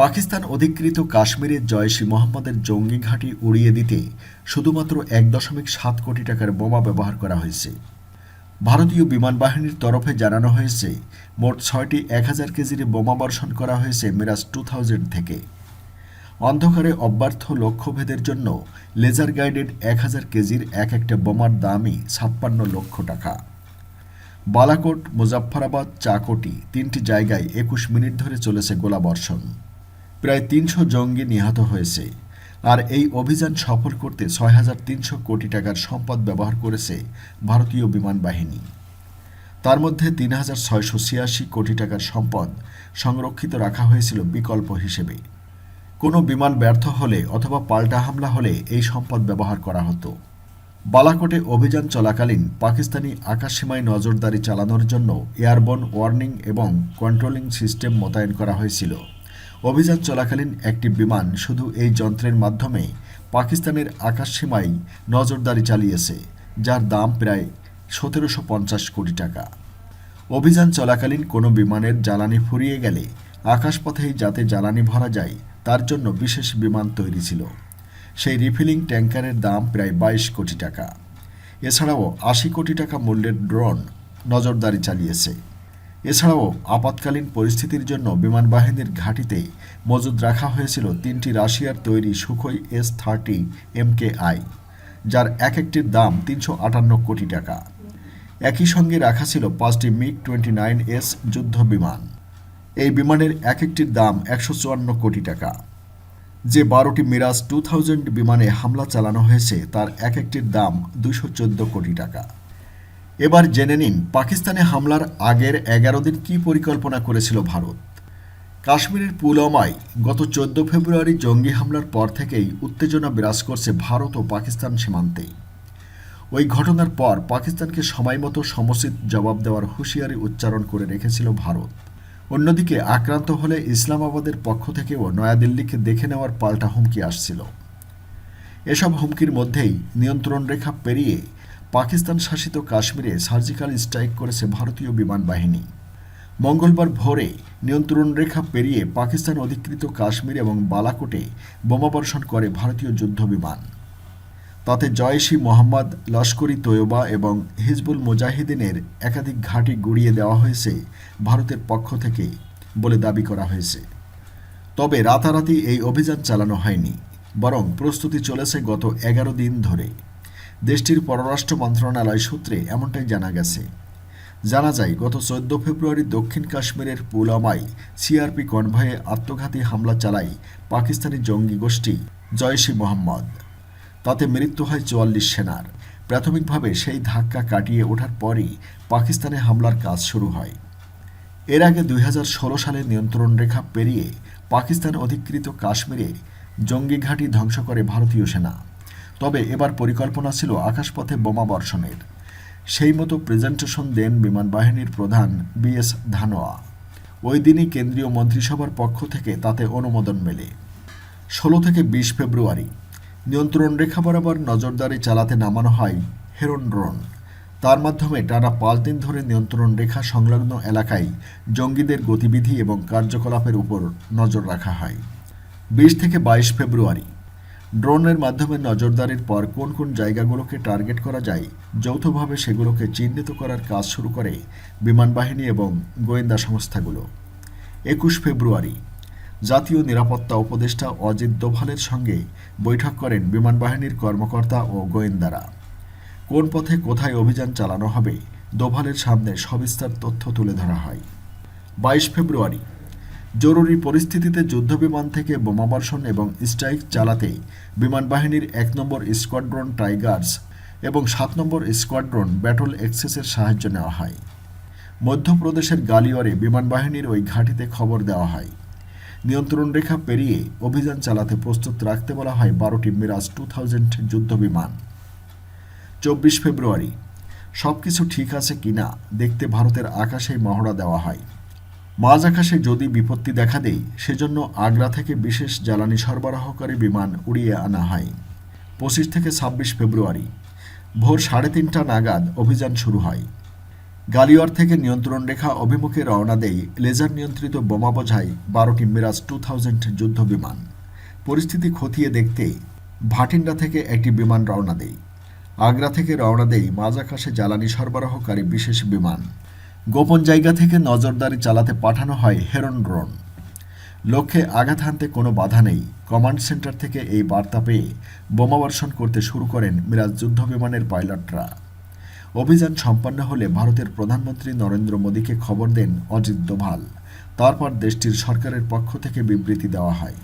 পাকিস্তান অধিকৃত কাশ্মীরের জয়শী মোহাম্মদের জঙ্গি ঘাঁটি উড়িয়ে দিতে শুধুমাত্র এক দশমিক সাত কোটি টাকার বোমা ব্যবহার করা হয়েছে। ভারতীয় বিমান বাহিনীর তরফে জানানো হয়েছে, মোট ছয়টি এক হাজার কেজির বোমা বর্ষণ করা হয়েছে মিরাজ টু থাউজেন্ড থেকে। অন্ধকারে অব্যর্থ লক্ষ্যভেদের জন্য লেজার গাইডেড এক হাজার কেজির এক একটা বোমার দামই ছাপ্পান্ন লক্ষ টাকা। বালাকোট, মুজাফফরাবাদ, চাকোটি তিনটি জায়গায় একুশ মিনিট ধরে চলেছে গোলাবর্ষণ। প্রায় তিনশো জঙ্গি নিহত হয়েছে। আর এই অভিযান সফল করতে ছয় হাজার তিনশো কোটি টাকার সম্পদ ব্যবহার করেছে ভারতীয় বিমান বাহিনী। তার মধ্যে তিন হাজার ছয়শো ছিয়াশি কোটি টাকার সম্পদ সংরক্ষিত রাখা হয়েছিল বিকল্প হিসেবে। কোনো বিমান ব্যর্থ হলে অথবা পাল্টা হামলা হলে এই সম্পদ ব্যবহার করা হতো। বালাকোটে অভিযান চলাকালীন পাকিস্তানি আকাশসীমায় নজরদারি চালানোর জন্য এয়ারবন ওয়ার্নিং এবং কন্ট্রোলিং সিস্টেম মোতায়েন করা হয়েছিল। অভিযান চলাকালীন একটি বিমান শুধু এই যন্ত্রের মাধ্যমে পাকিস্তানের আকাশসীমায় নজরদারি চালিয়েছে, যার দাম প্রায় সতেরোশো পঞ্চাশ কোটি টাকা। অভিযান চলাকালীন কোনো বিমানের জ্বালানি ফুরিয়ে গেলে আকাশপথেই যাতে জ্বালানি ভরা যায়, তার জন্য বিশেষ বিমান তৈরি ছিল। সেই রিফিলিং ট্যাঙ্কারের দাম প্রায় বাইশ কোটি টাকা। এছাড়াও আশি কোটি টাকা মূল্যের ড্রোন নজরদারি চালিয়েছে। এছাড়াও আপাতকালীন পরিস্থিতির জন্য বিমান বাহিনীর ঘাঁটিতে মজুদ রাখা হয়েছিল তিনটি রাশিয়ার তৈরি সুখই এস থার্টি এমকেআই যার এক একটির দাম তিনশো আটান্ন কোটি টাকা। একই সঙ্গে রাখা ছিল পাঁচটি মিগ টোয়েন্টি নাইন এস যুদ্ধ বিমান। এই বিমানের এক একটির দাম একশো চুয়ান্ন কোটি টাকা। যে বারোটি মিরাজ টু থাউজেন্ড বিমানে হামলা চালানো হয়েছে, তার এক একটির দাম দুশো কোটি টাকা। এবার জেনে নিন পাকিস্তানে হামলার আগের এগারো দিন কী পরিকল্পনা করেছিল ভারত। কাশ্মীরের পুলওয়ামায় গত চোদ্দ ফেব্রুয়ারি জঙ্গি হামলার পর থেকেই উত্তেজনা বিরাজ করছে ভারত ও পাকিস্তান সীমান্তে। ওই ঘটনার পর পাকিস্তানকে সময়মতো সমুচিত জবাব দেওয়ার হুঁশিয়ারি উচ্চারণ করে রেখেছিল ভারত। অন্যদিকে আক্রান্ত হলে ইসলামাবাদের পক্ষ থেকেও নয়াদিল্লিকে দেখে নেওয়ার পাল্টা হুমকি আসছিল। এসব হুমকির মধ্যেই নিয়ন্ত্রণ রেখা পেরিয়ে পাকিস্তান শাসিত কাশ্মীরে সার্জিক্যাল স্ট্রাইক করেছে ভারতীয় বিমান বাহিনী। মঙ্গলবার ভোরে নিয়ন্ত্রণ রেখা পেরিয়ে পাকিস্তান অধিকৃত কাশ্মীর এবং বালাকোটে বোমাবর্ষণ করে ভারতীয় যুদ্ধ বিমান। তাতে জয়সী মোহাম্মদ লস্করি তৈয়বা এবং হিজবুল মুজাহিদিনের একাধিক ঘাঁটি গুড়িয়ে দেওয়া হয়েছে ভারতের পক্ষ থেকে বলে দাবি করা হয়েছে। তবে রাতারাতি এই অভিযান চালানো হয়নি, বরং প্রস্তুতি চলেছে গত এগারো দিন ধরে। দেশটির পররাষ্ট্র মন্ত্রণালয় সূত্রে এমনটাই জানা গেছে। জানা যায়, গত চোদ্দ ফেব্রুয়ারি দক্ষিণ কাশ্মীরের পুলওয়ামায় সিআরপি কনভয়ে আত্মঘাতী হামলা চালায় পাকিস্তানি জঙ্গি গোষ্ঠী জয়সী মোহাম্মদ। তাতে মৃত্যু হয় চুয়াল্লিশ সেনার। প্রাথমিকভাবে সেই ধাক্কা কাটিয়ে ওঠার পরই পাকিস্তানে হামলার কাজ শুরু হয়। এর আগে দুই হাজার ষোলো সালে নিয়ন্ত্রণ রেখা পেরিয়ে পাকিস্তান অধিকৃত কাশ্মীরে জঙ্গি ঘাঁটি ধ্বংস করে ভারতীয় সেনা। তবে এবার পরিকল্পনা ছিল আকাশপথে বোমা বর্ষণের। সেই মতো প্রেজেন্টেশন দেন বিমান বাহিনীর প্রধান বিএস ধানোয়া। ওই দিনই কেন্দ্রীয় মন্ত্রিসভার পক্ষ থেকে তাতে অনুমোদন মেলে। ষোলো থেকে বিশ ফেব্রুয়ারি, নিয়ন্ত্রণ রেখা বরাবর নজরদারি চালাতে নামানো হয় হেরন ড্রোন। তার মাধ্যমে টানা পাঁচ দিন ধরে নিয়ন্ত্রণ রেখা সংলগ্ন এলাকায় জঙ্গিদের গতিবিধি এবং কার্যকলাপের উপর নজর রাখা হয়। বিশ থেকে বাইশ ফেব্রুয়ারি ড্রোনের মাধ্যমে নজরদারির পর কোন কোন জায়গাগুলোকে টার্গেট করা যায়, যৌথভাবে সেগুলোকে চিহ্নিত করার কাজ শুরু করে বিমান বাহিনী এবং গোয়েন্দা সংস্থাগুলো। একুশ ফেব্রুয়ারি, জাতীয় নিরাপত্তা উপদেষ্টা অজিত দোভালের সঙ্গে বৈঠক করেন বিমান বাহিনীর কর্মকর্তা ও গোয়েন্দারা। কোন পথে কোথায় অভিযান চালানো হবে, দোভালের সামনে সবিস্তার তথ্য তুলে ধরা হয়। বাইশ ফেব্রুয়ারি জরুরি পরিস্থিতিতে যুদ্ধবিমান থেকে বোমাবর্ষণ এবং স্ট্রাইক চালাতে বিমান বাহিনীর এক নম্বর স্কোয়াড্রন টাইগার্স এবং সাত নম্বর স্কোয়াড্রন ব্যাটল এক্সেসের সাহায্য নেওয়া হয়। মধ্যপ্রদেশের গালিওয়ারে বিমান বাহিনীর ওই ঘাঁটিতে খবর দেওয়া হয়। নিয়ন্ত্রণ রেখা পেরিয়ে অভিযান চালাতে প্রস্তুত রাখতে বলা হয় বারোটি মিরাজ টু থাউজেন্ড যুদ্ধ বিমান চব্বিশ ফেব্রুয়ারি সব কিছু ঠিক আছে কিনা দেখতে ভারতের আকাশেই মহড়া দেওয়া হয়। মাঝ আকাশে যদি বিপত্তি দেখা দেয়, সেজন্য আগ্রা থেকে বিশেষ জ্বালানি সরবরাহকারী বিমান উড়িয়ে আনা হয়। পঁচিশ থেকে ছাব্বিশ ফেব্রুয়ারি, ভোর সাড়ে তিনটা নাগাদ অভিযান শুরু হয়। গালিওয়ার থেকে নিয়ন্ত্রণ রেখা অভিমুখে রওনা দেয় লেজার নিয়ন্ত্রিত বোমা বোঝাই বারোটি মিরাজ টু থাউজেন্ড যুদ্ধ বিমান। পরিস্থিতি খতিয়ে দেখতে ভাটিন্ডা থেকে একটি বিমান রওনা দেয়। আগ্রা থেকে রওনা দেয় মাঝাকাশে জ্বালানি সরবরাহকারী বিশেষ বিমান। গোপন জায়গা থেকে নজরদারি চালাতে পাঠানো হয় হেরন ড্রোন। লক্ষ্যে আঘাত হানতে কোনো বাধা নেই। কমান্ড সেন্টার থেকে এই বার্তা পেয়ে বোমাবর্ষণ করতে শুরু করেন মিরাজ যুদ্ধ বিমানের পাইলটরা। অভিযান সম্পন্ন হলে ভারতের প্রধানমন্ত্রী নরেন্দ্র মোদীকে খবর দেন অজিত দোভাল। তারপর দেশটির সরকারের পক্ষ থেকে বিবৃতি দেওয়া হয়।